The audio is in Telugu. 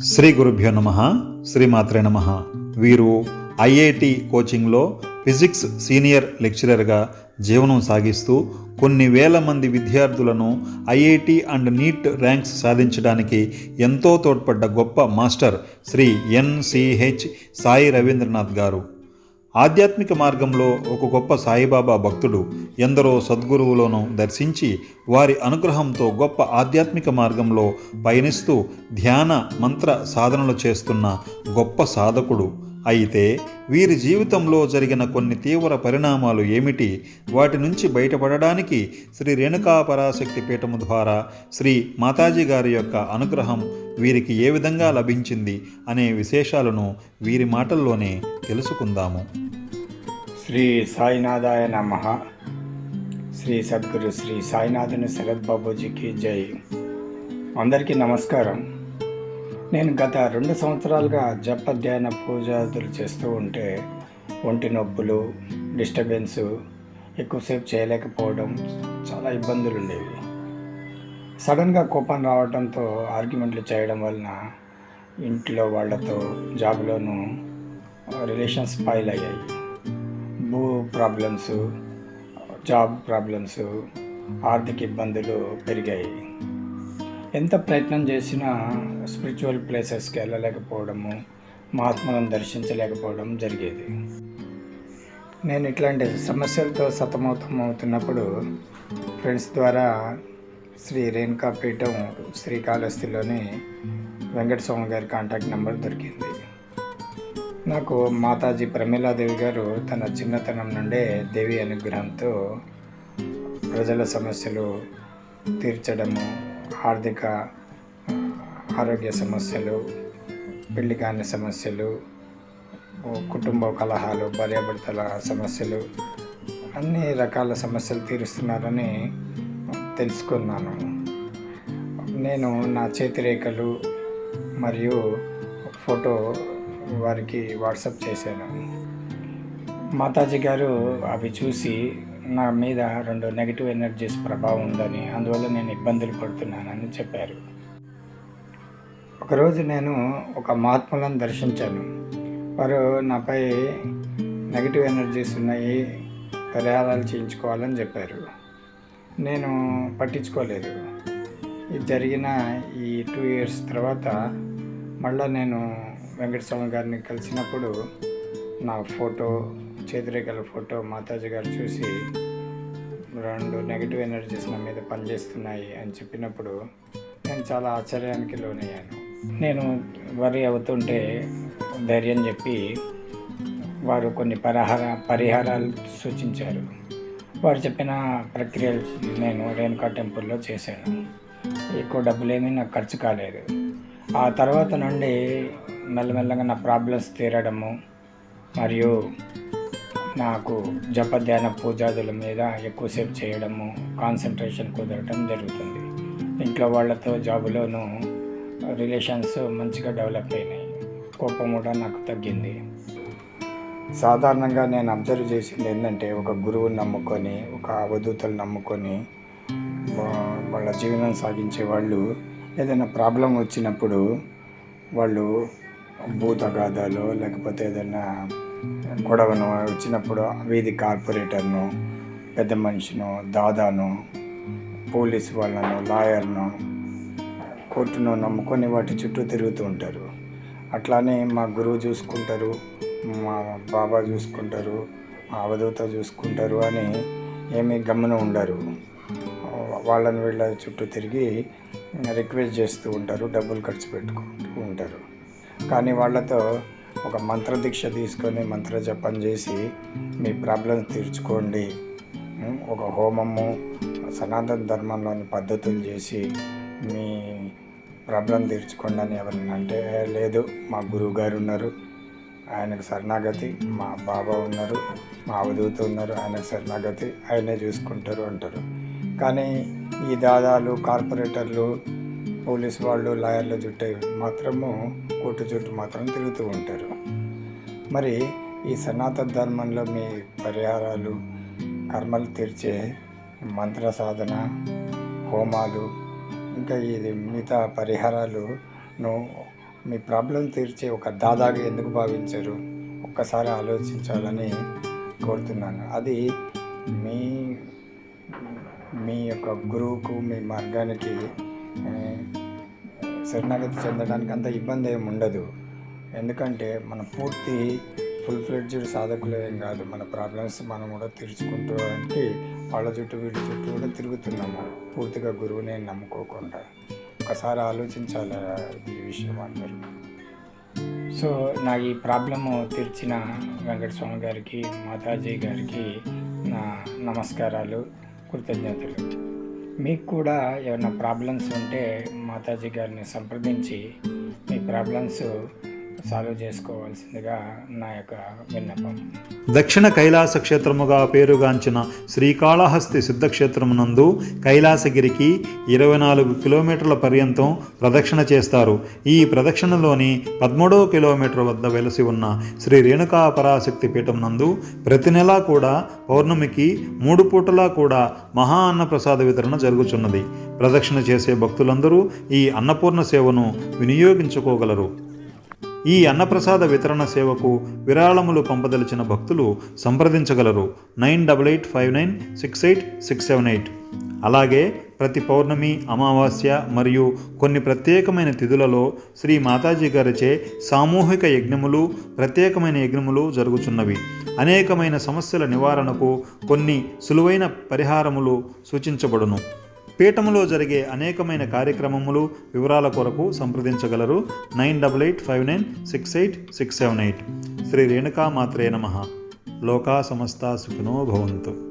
శ్రీ గురుభ్యో నమ శ్రీమాత్రే నమ. వీరు ఐఐటి కోచింగ్లో ఫిజిక్స్ సీనియర్ లెక్చరర్గా జీవనం సాగిస్తూ కొన్ని వేల మంది విద్యార్థులను ఐఐటి అండ్ నీట్ ర్యాంక్స్ సాధించడానికి ఎంతో తోడ్పడ్డ గొప్ప మాస్టర్ శ్రీ ఎన్సిహెచ్ సాయి రవీంద్రనాథ్ గారు. ఆధ్యాత్మిక మార్గంలో ఒక గొప్ప సాయిబాబా భక్తుడు ఎందరో సద్గురువులను దర్శించి వారి అనుగ్రహంతో గొప్ప ఆధ్యాత్మిక మార్గంలో పయనిస్తూ ధ్యాన మంత్ర సాధనలు చేస్తున్న గొప్ప సాధకుడు. అయితే వీరి జీవితంలో జరిగిన కొన్ని తీవ్ర పరిణామాలు ఏమిటి? వాటి నుంచి బయటపడడానికి శ్రీ రేణుకా పరాశక్తి పీఠము ద్వారా శ్రీ మాతాజీ గారి యొక్క అనుగ్రహం వీరికి ఏ విధంగా లభించింది అనే విశేషాలను వీరి మాటల్లోనే తెలుసుకుందాము. శ్రీ సాయినాథాయ నమ. శ్రీ సద్గురు శ్రీ సాయినాథుని శరత్ బాబూజీకి జై. అందరికీ నమస్కారం. నేను గత రెండు సంవత్సరాలుగా జప ధ్యాన పూజాదులు చేస్తూ ఉంటే ఒంటి నొప్పులు డిస్టర్బెన్స్ ఎక్కువసేపు చేయలేకపోవడం చాలా ఇబ్బందులు ఉండేవి సడన్గా కోపం రావడంతో ఆర్గ్యుమెంట్లు చేయడం వలన ఇంట్లో వాళ్ళతో జాబ్లోనూ రిలేషన్స్ స్పాయిల్ అయ్యాయి. భూ ప్రాబ్లమ్స్ జాబ్ ప్రాబ్లమ్స్ ఆర్థిక ఇబ్బందులు పెరిగాయి. ఎంత ప్రయత్నం చేసినా స్పిరిచువల్ ప్లేసెస్కి వెళ్ళలేకపోవడము మహాత్ములను దర్శించలేకపోవడం జరిగేది. నేను ఇట్లాంటి సమస్యలతో సతమతం అవుతున్నప్పుడు ఫ్రెండ్స్ ద్వారా శ్రీ రేణుకా పీఠం శ్రీకాళహస్తిలోని వెంకటస్వామి గారి కాంటాక్ట్ నెంబర్ దొరికింది. నాకు మాతాజీ ప్రమీలాదేవి గారు తన చిన్నతనం నుండే దేవి అనుగ్రహంతో ప్రజల సమస్యలు తీర్చడము ఆర్థిక ఆరోగ్య సమస్యలు పెళ్ళి కాని సమస్యలు కుటుంబ కలహాలు భార్యాభర్తల సమస్యలు అన్ని రకాల సమస్యలు తీరుస్తున్నారని తెలుసుకున్నాను. నేను నా చేతిరేఖలు మరియు ఫోటో వారికి వాట్సాప్ చేశాను. మాతాజీ గారు అవి చూసి నా మీద రెండు నెగిటివ్ ఎనర్జీస్ ప్రభావం ఉందని అందువల్ల నేను ఇబ్బందులు పడుతున్నానని చెప్పారు. ఒకరోజు నేను ఒక మహాత్ములను దర్శించాను. వారు నాపై నెగిటివ్ ఎనర్జీస్ ఉన్నాయి పరిహారాలు చేయించుకోవాలని చెప్పారు. నేను పట్టించుకోలేదు. ఇది జరిగిన ఈ టూ ఇయర్స్ తర్వాత మళ్ళీ నేను వెంకటస్వామి గారిని కలిసినప్పుడు నా ఫోటో చేతిరేఖల ఫోటో మాతాజీ గారు చూసి రెండు నెగిటివ్ ఎనర్జీస్ నా మీద పనిచేస్తున్నాయి అని చెప్పినప్పుడు నేను చాలా ఆశ్చర్యానికి లోనయ్యాను. నేను వరి అవుతుంటే ధైర్యం చెప్పి వారు కొన్ని పరిహార పరిహారాలు సూచించారు. వారు చెప్పిన ప్రక్రియలు నేను రేణుకా టెంపుల్లో చేశాను. ఎక్కువ డబ్బులేమీ నాకు ఖర్చు కాలేదు. ఆ తర్వాత నుండి మెల్లమెల్లగా నా ప్రాబ్లమ్స్ తీరడము మరియు నాకు జప ధ్యాన పూజాదుల మీద ఎక్కువసేపు చేయడము కాన్సన్ట్రేషన్ కుదరటం జరుగుతుంది. ఇంట్లో వాళ్ళతో జాబులోనూ రిలేషన్స్ మంచిగా డెవలప్ అయినాయి. కోపం కూడా నాకు తగ్గింది. సాధారణంగా నేను అబ్జర్వ్ చేసింది ఏంటంటే ఒక గురువుని నమ్ముకొని ఒక అవధూతలు నమ్ముకొని వాళ్ళ జీవనం సాగించే వాళ్ళు ఏదైనా ప్రాబ్లం వచ్చినప్పుడు వాళ్ళు భూతగాథాలు లేకపోతే ఏదైనా గొడవను వచ్చినప్పుడు వీధి కార్పొరేటర్ను పెద్ద మనిషిను దాదాను పోలీసు వాళ్ళను లాయర్ను కోర్టును నమ్ముకొని వాటి చుట్టూ తిరుగుతూ ఉంటారు. అట్లానే మా గురువు చూసుకుంటారు మా బాబా చూసుకుంటారు మా అవధూత చూసుకుంటారు అని ఏమీ గమన ఉండరు. వాళ్ళని వీళ్ళ చుట్టూ తిరిగి రిక్వెస్ట్ చేస్తూ ఉంటారు డబ్బులు ఖర్చు పెట్టుకుంటూ ఉంటారు. కానీ వాళ్ళతో ఒక మంత్ర దీక్ష తీసుకొని మంత్ర జపం చేసి మీ ప్రాబ్లమ్స్ తీర్చుకోండి. ఒక హోమము సనాతన ధర్మంలోని పద్ధతులు చేసి మీ ప్రాబ్లం తీర్చుకోండి అని ఎవరైనా అంటే లేదు మా గురువు గారు ఉన్నారు ఆయనకు శరణాగతి మా బాబా ఉన్నారు మా అవధూత ఉన్నారు ఆయనకు శరణాగతి ఆయనే చూసుకుంటారు అంటారు. కానీ ఈ దాదాలు కార్పొరేటర్లు పోలీస్ వాళ్ళు లాయర్ల జుట్టు మాత్రము కోర్టు చుట్టూ మాత్రం తిరుగుతూ ఉంటారు. మరి ఈ సనాతన ధర్మంలో మీ పరిహారాలు కర్మలు తీర్చే మంత్ర సాధన హోమాలు ఇంకా ఇది మిగతా పరిహారాలును మీ ప్రాబ్లం తీర్చే ఒక దాదాగా ఎందుకు భావించరు? ఒక్కసారి ఆలోచించాలని కోరుతున్నాను. అది మీ మీ యొక్క గురువుకు మీ మార్గానికి శరణాగతి చెందడానికి అంత ఇబ్బంది ఏమి ఉండదు. ఎందుకంటే మన పూర్తి ఫుల్ ఫ్లెడ్జ్డ్ సాధకులు ఏం కాదు. మన ప్రాబ్లమ్స్ మనం కూడా తీర్చుకుంటూ అంటే వాళ్ళ చుట్టూ వీటి చుట్టూ కూడా తిరుగుతున్నాము. పూర్తిగా గురువుని నమ్ముకోకుండా. ఒకసారి ఆలోచించాలి ఈ విషయం అందరూ? సో నా ఈ ప్రాబ్లము తీర్చిన వెంకటస్వామి గారికి మాతాజీ గారికి నా నమస్కారాలు కృతజ్ఞతలు. మీకు కూడా ఏమైనా ప్రాబ్లమ్స్ ఉంటే మాతాజీ గారిని సంప్రదించి మీ ప్రాబ్లమ్స్ సాల్వ్ చేసుకోవాల్సిందిగా నా యొక్క విన్నపం. దక్షిణ కైలాస క్షేత్రముగా పేరుగాంచిన శ్రీకాళహస్తి సిద్ధక్షేత్రమునందు కైలాసగిరికి ఇరవై నాలుగు కిలోమీటర్ల పర్యంతం ప్రదక్షిణ చేస్తారు. ఈ ప్రదక్షిణలోని పదమూడవ కిలోమీటర్ వద్ద వెలసి ఉన్న శ్రీ రేణుకా పరాశక్తి పీఠం నందు ప్రతి నెలా కూడా పౌర్ణమికి మూడు పూటలా కూడా మహా అన్నప్రసాద వితరణ జరుగుచున్నది. ప్రదక్షిణ చేసే భక్తులందరూ ఈ అన్నపూర్ణ సేవను వినియోగించుకోగలరు. ఈ అన్నప్రసాద వితరణ సేవకు విరాళములు పంపదలిచిన భక్తులు సంప్రదించగలరు. Nine double eight five nine six eight six seven eight. అలాగే ప్రతి పౌర్ణమి అమావాస్య మరియు కొన్ని ప్రత్యేకమైన తిథులలో శ్రీ మాతాజీ గారిచే సామూహిక యజ్ఞములు ప్రత్యేకమైన యజ్ఞములు జరుగుచున్నవి. అనేకమైన సమస్యల నివారణకు కొన్ని సులువైన పరిహారములు సూచించబడును. పీఠములో జరిగే అనేకమైన కార్యక్రమములు వివరాల కొరకు సంప్రదించగలరు. Nine double eight five nine six eight six seven eight. Shri Renuka మాత్రే నమ. లోకా సమస్త సుఖినో భవంతు.